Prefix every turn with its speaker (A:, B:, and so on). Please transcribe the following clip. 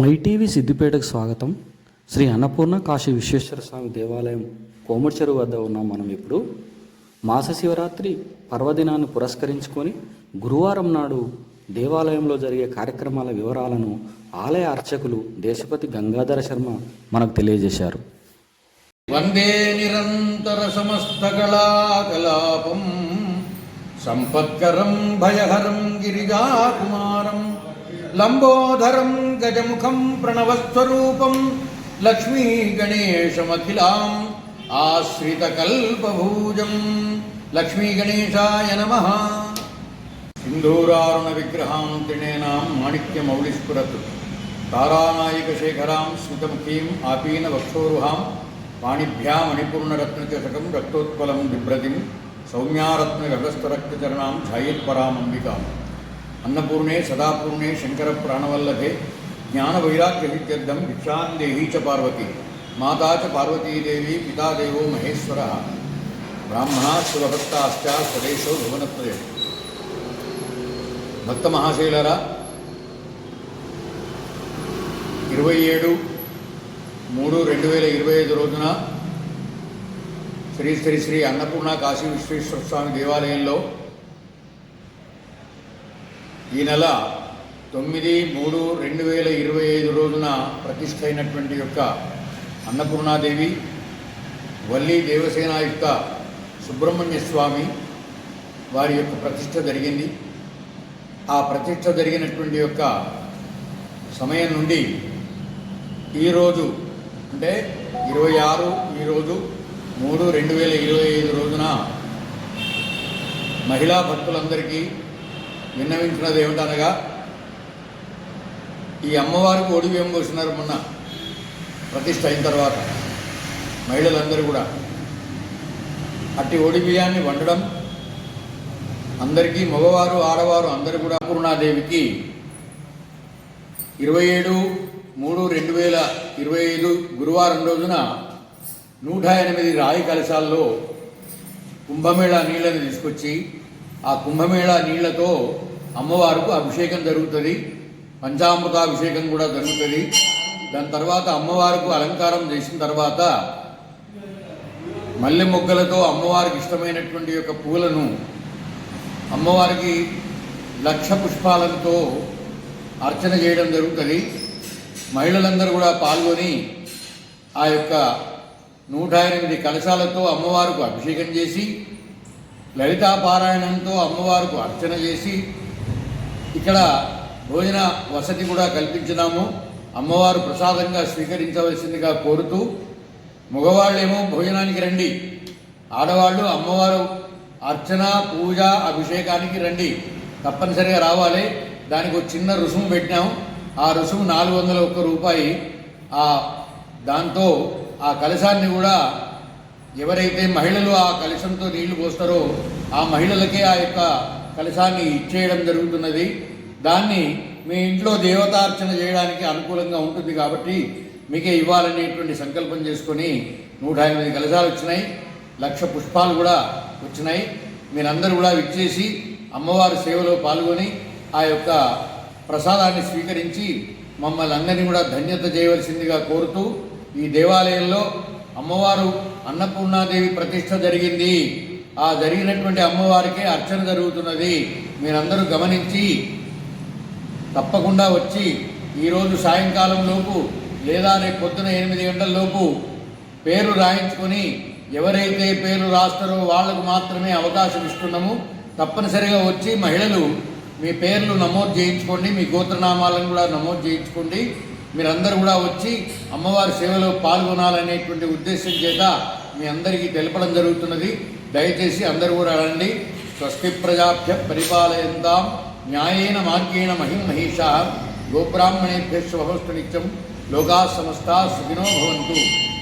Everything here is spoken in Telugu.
A: మైటీవీ సిద్దిపేటకు స్వాగతం. శ్రీ అన్నపూర్ణ కాశీ విశ్వేశ్వర స్వామి దేవాలయం కోమటిచెరు వద్ద ఉన్నాం మనం ఇప్పుడు. మాస శివరాత్రి పర్వదినాన్ని పురస్కరించుకొని గురువారం నాడు దేవాలయంలో జరిగే కార్యక్రమాల వివరాలను ఆలయ అర్చకులు దేశపతి గంగాధర శర్మ మనకు తెలియజేశారు.
B: వందే నిరంతర సమస్త కళాకలాపం భయహరం గిరిజాకుమారం లంబోదరం గజముఖం ప్రణవస్వరూపం లక్ష్మీ గణేశమఖిలాం ఆశ్రితకల్పభూజం లక్ష్మీ గణేశాయ నమ. సింధూరారుణ విగ్రహాం త్రిణేనాం మాణిక్యమౌళిస్ఫురత్ తారానాయికశేఖరాం స్మితముఖీం ఆపీన వక్షోరుహాం సౌమ్యారత్న మణిపూర్ణరత్నచషకం రక్తోత్పలం ఛాయత్పరామంబికాం. అన్నపూర్ణే సదాపూర్ణే శంకర ప్రాణవల్లభే జ్ఞానవైరాగ్యవిద్యర్థం భిక్షాందేహీ చ పార్వతి మాతా చ పార్వతీదేవి పితాదేవో మహేశ్వర. బ్రాహ్మణా శివభక్తాశ్చ స్వదేశో భువనత్రయం భక్త మహాశైలరా ఇరవై ఏడు మూడు రెండు వేల ఇరవై ఐదు రోజున శ్రీ శ్రీ శ్రీ అన్నపూర్ణ కాశీ విశ్వేశ్వర స్వామి దేవాలయంలో ఈ నెల తొమ్మిది మూడు రెండు వేల ఇరవై ఐదు రోజున ప్రతిష్ట అయినటువంటి యొక్క అన్నపూర్ణాదేవి వల్లి దేవసేనాయుక్త సుబ్రహ్మణ్య స్వామి వారి యొక్క ప్రతిష్ట జరిగింది. ఆ ప్రతిష్ట జరిగినటువంటి యొక్క సమయం నుండి ఈరోజు అంటే ఇరవై ఆరు ఈరోజు మూడు రెండు వేల ఇరవై ఐదు రోజున మహిళా భక్తులందరికీ విన్నవించినది ఏమిటనగా ఈ అమ్మవారికి ఒడి బియ్యం పోసినారు మొన్న ప్రతిష్ట అయిన తర్వాత మహిళలందరూ కూడా. అట్టి ఒడి బియ్యాన్ని వండడం అందరికీ మగవారు ఆడవారు అందరూ కూడా పూర్ణాదేవికి ఇరవై ఏడు మూడు రెండు వేల ఇరవై ఐదు గురువారం రోజున నూట ఎనిమిది రాయి కలశాల్లో కుంభమేళా నీళ్ళని తీసుకొచ్చి ఆ కుంభమేళా నీళ్ళతో అమ్మవారికి అభిషేకం జరుగుతుంది. పంచామృతాభిషేకం కూడా జరుగుతుంది. దాని తర్వాత అమ్మవారికి అలంకారం చేసిన తర్వాత మల్లె మొగ్గలతో అమ్మవారికి ఇష్టమైనటువంటి యొక్క పూలను అమ్మవారికి లక్ష పుష్పాలతో అర్చన చేయడం జరుగుతుంది. మహిళలందరూ కూడా పాల్గొని ఆ యొక్క నూట ఎనిమిది కలశాలతో అమ్మవారికి అభిషేకం చేసి లలితా పారాయణంతో అమ్మవారికి అర్చన చేసి ఇక్కడ భోజన వసతి కూడా కల్పించినాము అమ్మవారు ప్రసాదంగా స్వీకరించవలసిందిగా కోరుతూ మగవాళ్ళేమో భోజనానికి రండి. ఆడవాళ్ళు అమ్మవారు అర్చన పూజ అభిషేకానికి రండి. తప్పనిసరిగా రావాలి. దానికి ఒక చిన్న రుసుము పెట్టినాం. ఆ రుసుము నాలుగు వందల ఒక్క రూపాయి. ఆ దాంతో ఆ కలశాన్ని కూడా ఎవరైతే మహిళలు ఆ కలశంతో నీళ్ళు పోస్తారో ఆ మహిళలకే ఆ యొక్క కలశాన్ని ఇచ్చేయడం జరుగుతున్నది. దాన్ని మీ ఇంట్లో దేవతార్చన చేయడానికి అనుకూలంగా ఉంటుంది కాబట్టి మీకే ఇవ్వాలనేటువంటి సంకల్పం చేసుకొని నూట ఎనిమిది కలశాలు వచ్చినాయి. లక్ష పుష్పాలు కూడా వచ్చినాయి. మీరందరూ కూడా విచ్చేసి అమ్మవారి సేవలో పాల్గొని ఆ యొక్క ప్రసాదాన్ని స్వీకరించి మమ్మల్ని అందరినీ కూడా ధన్యత చేయవలసిందిగా కోరుతూ ఈ దేవాలయంలో అమ్మవారు అన్నపూర్ణాదేవి ప్రతిష్ట జరిగింది. ఆ జరిగినటువంటి అమ్మవారికే అర్చన జరుగుతున్నది. మీరందరూ గమనించి తప్పకుండా వచ్చి ఈరోజు సాయంకాలం లోపు లేదా రేపు పొద్దున ఎనిమిది గంటల లోపు పేరు రాయించుకొని ఎవరైతే పేరు రాస్తారో వాళ్ళకు మాత్రమే అవకాశం ఇస్తున్నాము. తప్పనిసరిగా వచ్చి మహిళలు మీ పేర్లు నమోదు చేయించుకోండి. మీ గోత్రనామాలను కూడా నమోదు చేయించుకోండి. మీరందరూ కూడా వచ్చి అమ్మవారి సేవలో పాల్గొనాలనేటువంటి ఉద్దేశం చేత మీ అందరికీ తెలపడం జరుగుతున్నది. దయచేసి అందరూ కూడా రండి. స్వస్తి ప్రజాభ్య పరిపాలయంతాం. న్యాయేన మార్గేణ మహిం మహిష. గోబ్రాహ్మణేభ్య శుభమస్తు నిత్యం. లోకా సమస్త సుఖినో భవంతు.